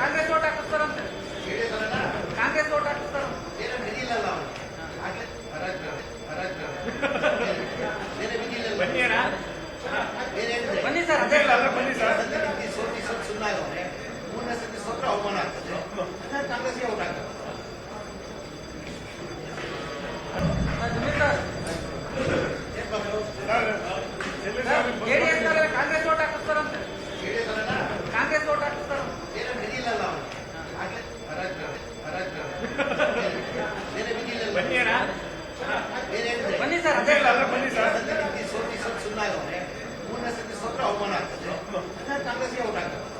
Congress vote ಹಾಕಿಸ್ತಾರಂತೆ. Congress vote ಹಾಕಿಸ್ತಾರ ಬನ್ನಿ ಸರ್ ಅದೇ ಬನ್ನಿ ಸರ್. ಸೋತಿ ಸೋತ್ ಸುಮ್ಮನೆ ಮೂರನೇ ಸತಿ ಸೋತ್ರ ಅವಮಾನ ಆಗ್ತದೆ ಕಾಂಗ್ರೆಸ್ಗೆ ಔಟ್ ಆಗ್ತದೆ ಜುಮಿನ್ ಸರ್ ಬನ್ನಿ ಸರ್ ಅದೇ ಬನ್ನಿ ಸರ್. ಸೋತಿ ಸೋತ್ ಸುಮ್ಮನೆ ಮೂರನೇ ಸತಿ ಸೋತ್ರ ಅವಮಾನ ಆಗ್ತದೆ. ಕಾಂಗ್ರೆಸ್ಗೆ ಔಟ್ ಆಗ್ತದೆ